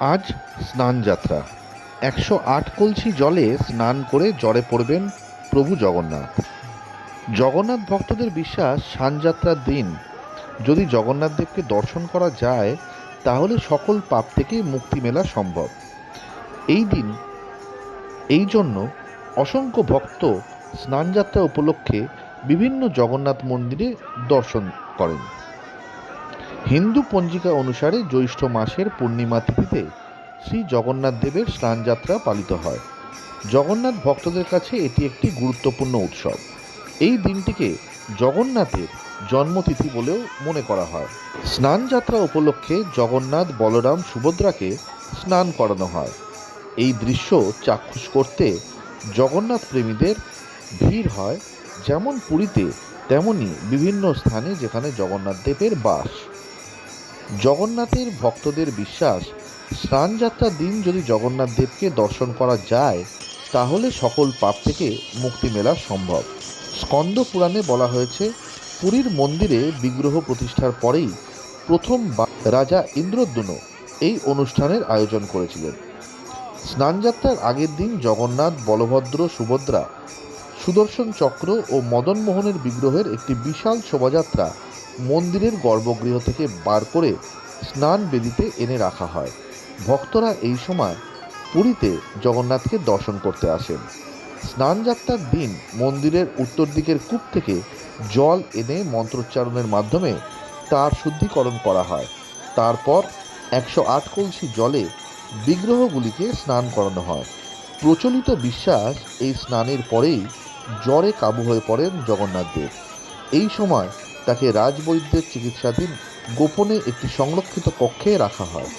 আজ স্নানযাত্রা। একশো আট কলসি জলে স্নান করে জ্বরে পড়বেন প্রভু জগন্নাথ। জগন্নাথ ভক্তদের বিশ্বাস, স্নানযাত্রার দিন। যদি জগন্নাথ দেবকে দর্শন করা যায়, তাহলে সকল পাপ থেকে মুক্তি মেলা সম্ভব। এই দিন, এই জন্য অসংখ্য ভক্ত স্নানযাত্রা উপলক্ষে বিভিন্ন জগন্নাথ মন্দিরে দর্শন করেন। হিন্দু পঞ্জিকা অনুসারে জ্যৈষ্ঠ মাসের পূর্ণিমা তিথিতে শ্রী জগন্নাথ দেবের স্নানযাত্রা পালিত হয়। জগন্নাথ ভক্তদের কাছে এটি একটি গুরুত্বপূর্ণ উৎসব। এই দিনটিকে জগন্নাথের জন্মতিথি বলেও মনে করা হয়। স্নানযাত্রা উপলক্ষে জগন্নাথ বলরাম সুভদ্রাকে স্নান করানো হয়। এই দৃশ্য চাক্ষুষ করতে জগন্নাথ প্রেমীদের ভিড় হয় যেমন পুরীতে, তেমনি বিভিন্ন স্থানে যেখানে জগন্নাথ দেবের বাস। জগন্নাথের ভক্তদের বিশ্বাস, স্নানযাত্রার দিন যদি জগন্নাথ দেবকে দর্শন করা যায়, তাহলে সকল পাপ থেকে মুক্তি মেলা সম্ভব। স্কন্দ পুরাণে বলা হয়েছে, পুরীর মন্দিরে বিগ্রহ প্রতিষ্ঠার পরেই প্রথম রাজা ইন্দ্রদ্যুম্ন এই অনুষ্ঠানের আয়োজন করেছিলেন। স্নানযাত্রার আগের দিন জগন্নাথ, বলভদ্র, সুভদ্রা, সুদর্শন চক্র ও মদন মোহনের বিগ্রহের একটি বিশাল শোভাযাত্রা মন্দিরের গর্ভগৃহ থেকে বার করে স্নান বেদিতে এনে রাখা হয়। ভক্তরা এই সময় পুরীতে জগন্নাথকে দর্শন করতে আসেন। স্নানযাত্রার দিন মন্দিরের উত্তর দিকের কূপ থেকে জল এনে মন্ত্রোচ্চারণের মাধ্যমে তার শুদ্ধিকরণ করা হয়। তারপর একশো আট কলসি জলে বিগ্রহগুলিকে স্নান করানো হয়। প্রচলিত বিশ্বাস এই স্নানের পরেই জ্বরে কাবু হয়ে পড়েন জগন্নাথ দেব এই সময় তাকে রাজবৈদ্যের চিকিৎসাধীন গোপনে একটি সংরক্ষিত কক্ষে রাখা হয়।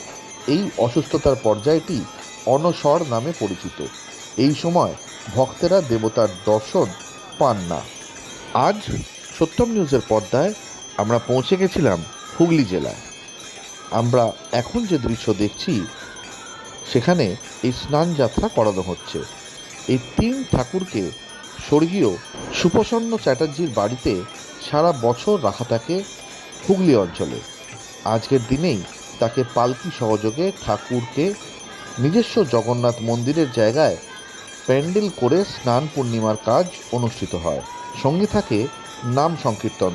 এই অসুস্থতার পর্যায়টি অনসর নামে পরিচিত। এই সময় ভক্তেরা দেবতার দর্শন পান না। আজ সত্যম নিউজের পর্দায় আমরা পৌঁছে গেছিলাম হুগলি জেলায়। আমরা এখন যে দৃশ্য দেখছি, সেখানে এই স্নান যাত্রা করানো হচ্ছে। এই তিন ঠাকুরকে স্বর্গীয় সুপ্রসন্ন চ্যাটার্জির বাড়িতে সারা বছর রাখা থাকে হুগলি অঞ্চলে। আজকের দিনেই তাকে পালকি সহযোগে ঠাকুরকে নিজস্ব জগন্নাথ মন্দিরের জায়গায় প্যান্ডেল করে স্নান পূর্ণিমার কাজ অনুষ্ঠিত হয়। সঙ্গে থাকে নাম সংকীর্তন।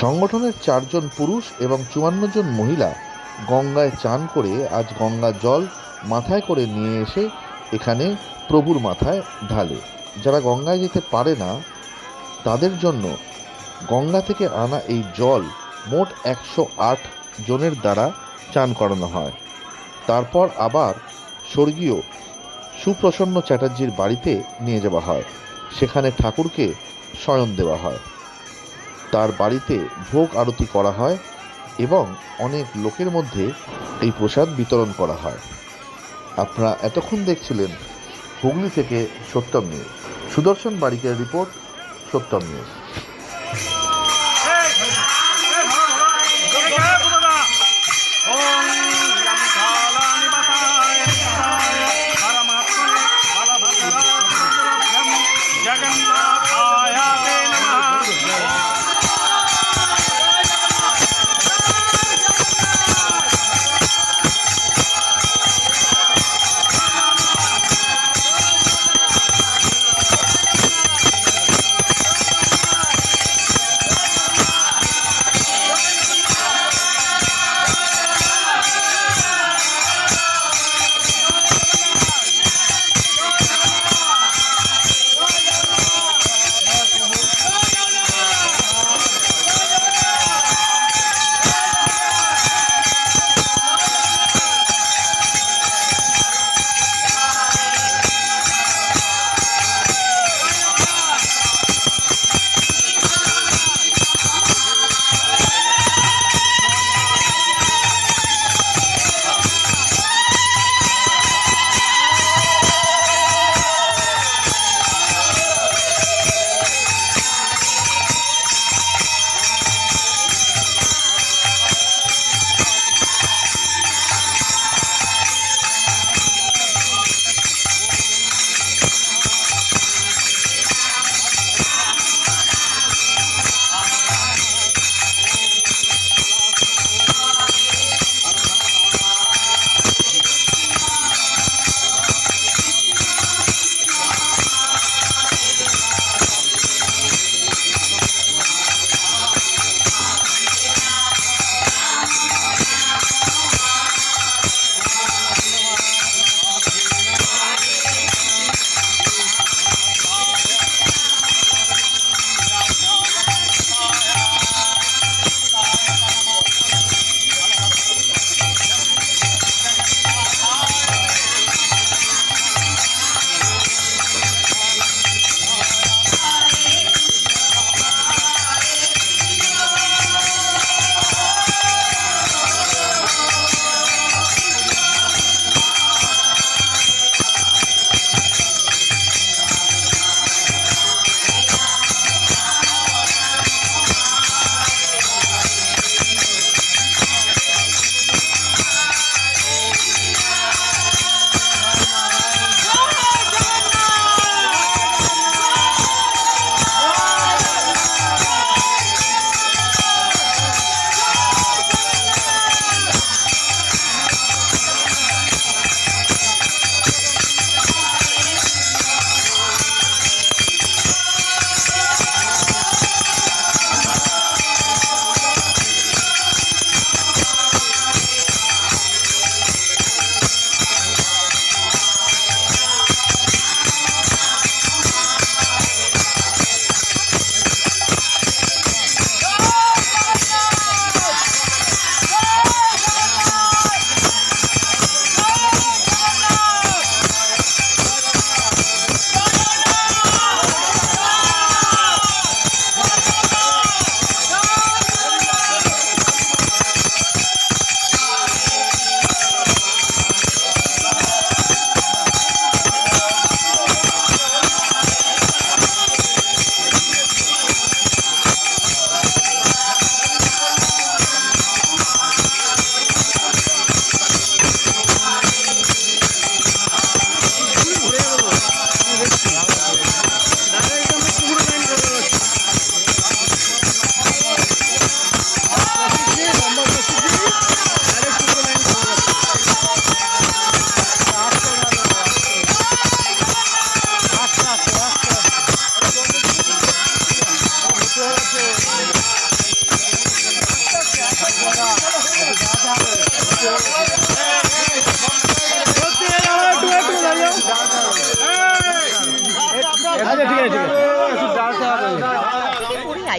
সংগঠনের চারজন পুরুষ এবং চুয়ান্ন জন মহিলা গঙ্গায় চান করে আজ গঙ্গার জল মাথায় করে নিয়ে এসে এখানে প্রভুর মাথায় ঢালে। যারা গঙ্গায় যেতে পারে না, তাদের জন্য গঙ্গা থেকে আনা এই জল মোট একশো আট জনের দ্বারা চান করানো হয়। তারপর আবার স্বর্গীয় সুপ্রসন্ন চ্যাটার্জির বাড়িতে নিয়ে যাওয়া হয়। সেখানে ঠাকুরকে শয়ন দেওয়া হয়। তার বাড়িতে ভোগ আরতি করা হয় এবং অনেক লোকের মধ্যে এই প্রসাদ বিতরণ করা হয়। আপনারা এতক্ষণ দেখছিলেন হুগলি থেকে সত্যম নিউজ। সুদর্শন বারিকের রিপোর্ট সত্যম নিউজ।